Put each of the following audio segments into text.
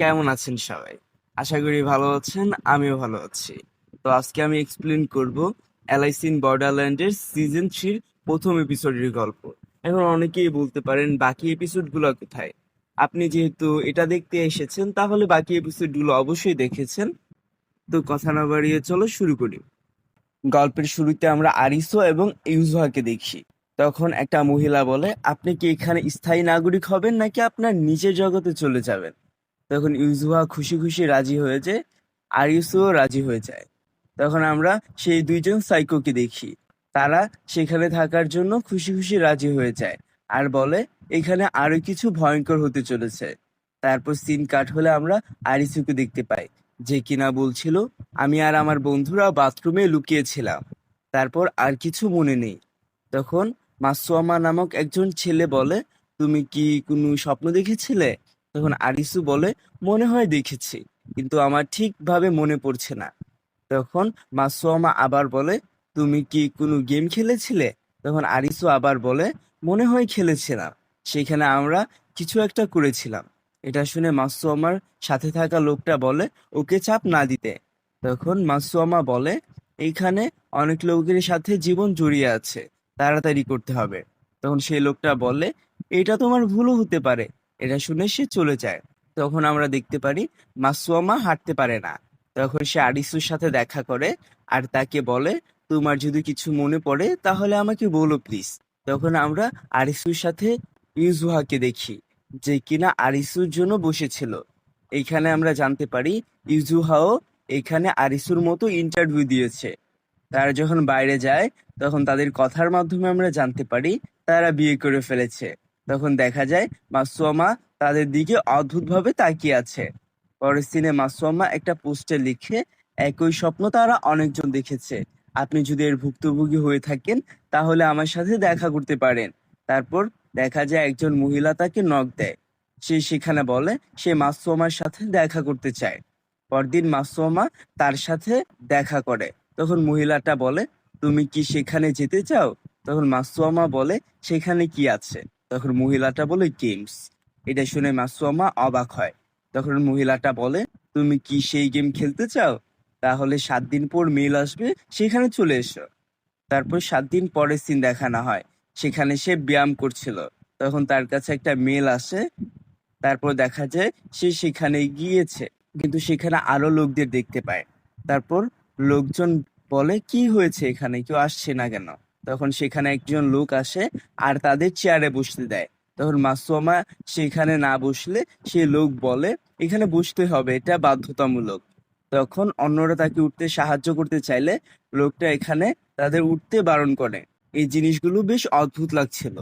কেমন আছেন সবাই? আশা করি ভালো আছেন, আমিও ভালো আছি। তো আজকে আমি এক্সপ্লেন করব এলআইসি ইন বর্ডারল্যান্ডের সিজন থ্রির প্রথম এপিসোডের গল্প। এখন অনেকেই বলতে পারেন, বাকি এপিসোডগুলো কোথায়? আপনি যেহেতু এটা দেখতে এসেছেন, তাহলে বাকি এপিসোডগুলো অবশ্যই দেখেছেন। তো কথা না বাড়িয়ে চলো শুরু করি। গল্পের শুরুতে আমরা আরিসো এবং ইউজুহাকে দেখি। তখন একটা মহিলা বলে, আপনি কি এখানে স্থায়ী নাগরিক হবেন নাকি আপনার নিজের জগতে চলে যাবেন? তখন ইউজুহা খুশি খুশি রাজি হয়ে যায় আরিসুও রাজি হয়ে যায়। তখন আমরা সেই দুইজন সাইকোকে দেখি। তারা সেখানে থাকার জন্য খুশি খুশি রাজি হয়ে যায় আর বলে, এখানে আরও কিছু ভয়ঙ্কর হতে চলেছে। তারপর সিন কাট হলে আমরা আরিসুকে দেখতে পাই, যে কিনা বলছিল, আমি আর আমার বন্ধুরা বাথরুমে লুকিয়েছিলাম। তারপর আর কিছু মনে নেই। তখন মাসুয়ামা নামক একজন ছেলে বলে, তুমি কি কোনো স্বপ্ন দেখেছিলে? তখন আরিসু বলে, মনে হয় দেখেছি, কিন্তু আমার ঠিকভাবে মনে পড়ছে না। তখন মাসুয়ামা আবার বলে, তুমি কি কোনো গেম খেলেছিলে? তখন আরিসু আবার বলে, মনে হয় খেলেছিলাম সেখানে আমরা কিছু একটা করেছিলাম। এটা শুনে মাসুয়ামার সাথে থাকা লোকটা বলে, ওকে চাপ না দিতে। তখন মাসুয়ামা বলে, এইখানে অনেক লোকের সাথে জীবন জড়িয়ে আছে, তাড়াতাড়ি করতে হবে। তখন সেই লোকটা বলে, এটা তোমার ভুলও হতে পারে এটা শুনে সে চলে যায়। তখন আমরা দেখতে পারি মাসুয়ামা হাঁটতে পারে না। তখন সে আরিসুর সাথে দেখা করে আর তাকে বলে, তোমার যদি কিছু মনে পড়ে তাহলে আমাকে বলো প্লিজ তখন আমরা আরিসুর সাথে ইউজুহাকে দেখি, যে কিনা আরিসুর জন্য বসেছিল। এখানে আমরা জানতে পারি ইউজুহাও এখানে আরিসুর মতো ইন্টারভিউ দিয়েছে। তারা যখন বাইরে যায়, তখন তাদের কথার মাধ্যমে আমরা জানতে পারি তারা বিয়ে করে ফেলেছে। তখন দেখা যায় মাসুয়ামা তাদের দিকে অদ্ভুতভাবে তাকিয়ে আছে। পরের সিনে মাসুয়ামা একটা পোস্টে লিখে, একই স্বপ্ন তারা অনেকজন দেখেছে। আপনি যদি এর ভুক্তভোগী হয়ে থাকেন, তাহলে আমার সাথে দেখা করতে পারেন। তারপর দেখা যায় একজন মহিলা তাকে নখ দেয়। সে সেখানে বলে, সে মাসুয়ামার সাথে দেখা করতে চায়। পরদিন মাসুয়ামা তার সাথে দেখা করে। তখন মহিলাটা বলে, তুমি কি সেখানে যেতে চাও? তখন মাসুয়ামা বলে, সেখানে কি আছে? তখন মহিলাটা বলে গেমস এটা শুনে মাসুয়ামা অবাক হয়। তখন মহিলাটা বলে, তুমি কি সেই গেম খেলতে চাও? তাহলে সাত দিন পর মেল আসবে, সেখানে চলে এসো। তারপর সাত দিন পরে সিন দেখানো হয়। সেখানে সে ব্যায়াম করছিল। তখন তার কাছে একটা মেল আসে। তারপর দেখা যায়, সে সেখানে গিয়েছে, কিন্তু সেখানে আরও লোকদের দেখতে পায়। তারপর লোকজন বলে, কি হয়েছে এখানে? কেউ আসছে না কেন? তখন সেখানে একজন লোক আসে আর তাদের চেয়ারে বসতে দেয়। তখন মাসুয়ামা সেখানে না বসলে সে লোক বলে, এখানে বসতে হবে, এটা বাধ্যতামূলক। তখন অন্যরা তাকে উঠতে সাহায্য করতে চাইলে লোকটা এখানে তাদের উঠতে বারণ করে। এই জিনিসগুলো বেশ অদ্ভুত লাগছিল।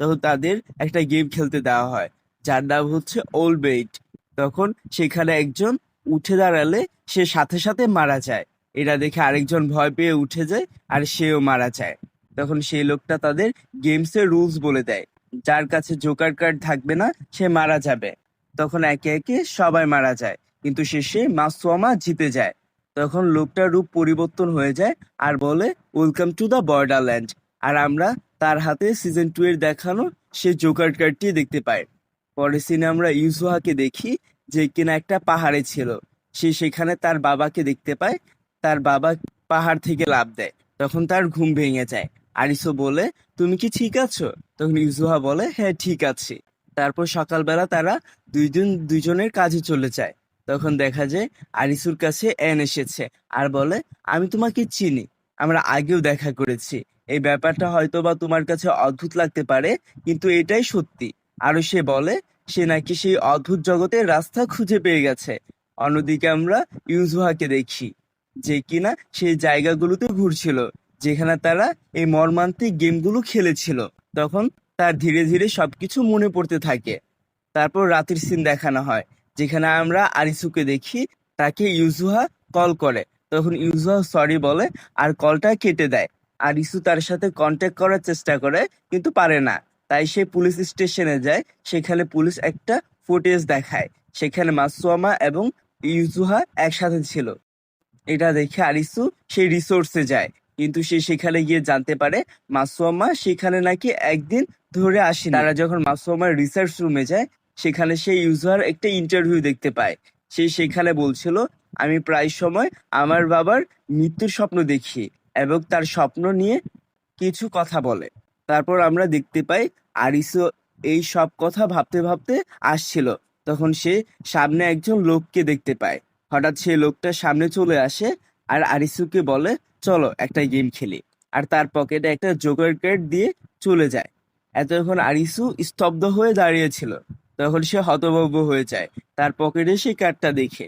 তখন তাদের একটা গেম খেলতে দেওয়া হয়, যার নাম হচ্ছে ওল্ড বেইট তখন সেখানে একজন উঠে দাঁড়ালে সে সাথে সাথে মারা যায়। এটা দেখে আরেকজন ভয় পেয়ে উঠে যায় আর সেও মারা যায়। তখন সেই লোকটা তাদের গেমসের রুলস বলে দেয়। যার কাছে জোকার কার্ড থাকবে না, সে মারা যাবে। তখন একে একে সবাই মারা যায়, কিন্তু শেষে মাসুয়ামা জিতে যায়। তখন লোকটার রূপ পরিবর্তন হয়ে যায় আর বলে ওয়েলকাম টু দ্য বর্ডারল্যান্ড আর আমরা তার হাতে সিজন টু এর দেখানো সে জোকার কার্ডটি দেখতে পাই। পরের সিনে আমরা ইউসুহাকে দেখি যে কিনা একটা পাহাড়ে ছিল। সে সেখানে তার বাবাকে দেখতে পায়। তার বাবা পাহাড় থেকে লাফ দেয়। তখন তার ঘুম ভেঙে যায়। আরিসো বলে, তুমি কি ঠিক আছো? তখন ইউজুহা বলে হ্যাঁ ঠিক আছি। তারপর সকালবেলা তারা দুইজন, দুইজনের কাজে চলে যায়। তখন দেখা যায় আরিসুর কাছে এন এসেছে আর বলে, আমি তোমাকে চিনি, আমরা আগেও দেখা করেছি। এই ব্যাপারটা হয়তো বা তোমার কাছে অদ্ভুত লাগতে পারে, কিন্তু এটাই সত্যি। আরও সে বলে, সে নাকি সেই অদ্ভুত জগতের রাস্তা খুঁজে পেয়ে গেছে। অন্যদিকে আমরা ইউজুহাকে দেখি, যে কিনা সেই জায়গাগুলোতে ঘুরছিল। যেখানে তারা এই মর্মান্তিক গেমগুলো খেলেছিল, তখন তার ধীরে ধীরে সবকিছু মনে পড়তে থাকে। তারপর রাতের সিন দেখানো হয়, যেখানে আমরা আরিসুকে দেখি, তাকে ইউজুহা কল করে। তখন ইউজুহা সরি বলে, আর কলটা কেটে দেয়। আরিসু তার সাথে কন্ট্যাক্ট করার চেষ্টা করে, কিন্তু পারে না। তাই সে পুলিশ স্টেশনে যায়, সেখানে পুলিশ একটা ফুটেজ দেখায়, সেখানে মাসুয়ামা এবং ইউজুহা একসাথে ছিল। এটা দেখে আরিসু সেই রিসোর্সে যায়। কিন্তু সে সেখানে গিয়ে জানতে পারে মাসুয়ামা সেখানে নাকি একদিন ধরে আসে তারা যখন মাসুয়ামার রিসার্চ রুমে যায়, সেখানে সে ইউজার একটা ইন্টারভিউ দেখতে পায়। সে সেখানে বলছিল, আমি প্রায় সময় আমার বাবার মৃত্যুর স্বপ্ন দেখি এবং তার স্বপ্ন নিয়ে কিছু কথা বলে। তারপর আমরা দেখতে পাই আরিসও এই সব কথা ভাবতে ভাবতে আসছিল। তখন সে সামনে একজন লোককে দেখতে পায়। হঠাৎ সেই লোকটা সামনে চলে আসে আর আরিসুকে বলে চলো একটা গেম খেলি। আর তার পকেটে একটা জোকার কার্ড দিয়ে চলে যায়। এতক্ষণ আরিসু স্তব্ধ হয়ে দাঁড়িয়েছিল তখন সে হতভম্ব হয়ে যায়। তার পকেটে সেই কার্ডটা দেখে।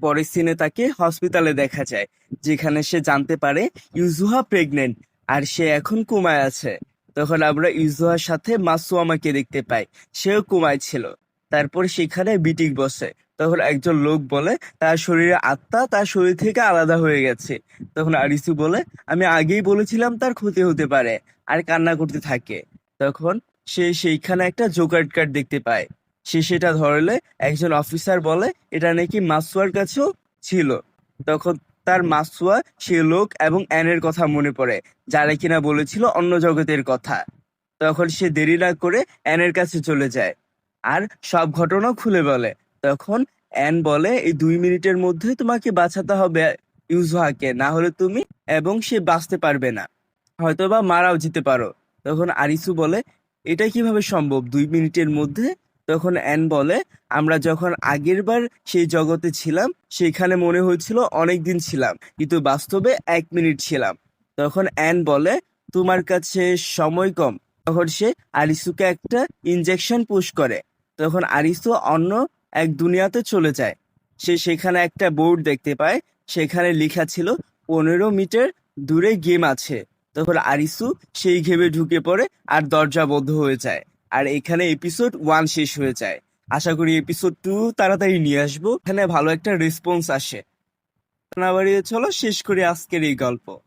পরের সিনে তাকে হসপিটালে দেখা যায়, যেখানে সে জানতে পারে ইউজুহা প্রেগনেন্ট আর সে এখন কুমায় আছে। তখন আমরা ইউজুহার সাথে মাসুয়ামাকে দেখতে পাই। সেও কুমায় ছিল। তারপর সেখানে বিটিক বসে। তখন একজন লোক বলে, তার শরীরে আত্মা, তার শরীর থেকে আলাদা হয়ে গেছে। তখন আরিসু বলে, আমি আগেই বলেছিলাম তার ক্ষতি হতে পারে আর কান্না করতে থাকে। তখন সে সেইখানে একটা জোকার কার্ড দেখতে পায়। সে সেটা ধরলে একজন অফিসার বলে, এটা নাকি মাসুয়ার কাছেও ছিল। তখন তার মাসুয়া, সে লোক এবং অ্যানের কথা মনে পড়ে, যারা কিনা বলেছিল অন্য জগতের কথা। তখন সে দেরি না করে অ্যানের কাছে চলে যায়। আর সব ঘটনা খুলে বলে। তখন অ্যান বলে, এই দুই মিনিটের মধ্যে তোমাকে বাঁচাতে হবে ইউজুহাকে। না হলে তুমি এবং সে বাঁচতে পারবে না। হয়তো বা মারাও যেতে পারো। তখন আরিসু বলে, এটা কীভাবে সম্ভব? দুই মিনিটের মধ্যে? তখন অ্যান বলে, আমরা যখন আগের বার সেই জগতে ছিলাম সেখানে মনে হয়েছিল অনেক দিন ছিলাম, কিন্তু বাস্তবে এক মিনিট ছিলাম। তখন অ্যান বলে, তোমার কাছে সময় কম। তখন সে আরিসুকে একটা ইনজেকশন পুশ করে। তখন আরিসু অন্য এক দুনিয়াতে চলে যায়। সে সেখানে একটা বোর্ড দেখতে পায়, সেখানে লেখা ছিল, পনেরো মিটার দূরে গেম আছে। তখন আরিসু সেই গেমে ঢুকে পড়ে আর দরজা বন্ধ হয়ে যায়। আর এখানে এপিসোড ওয়ান শেষ হয়ে যায়। আশা করি এপিসোড টু তাড়াতাড়ি নিয়ে আসব। এখানে ভালো একটা রেসপন্স আসে। না চলো, শেষ করি আজকের এই গল্প।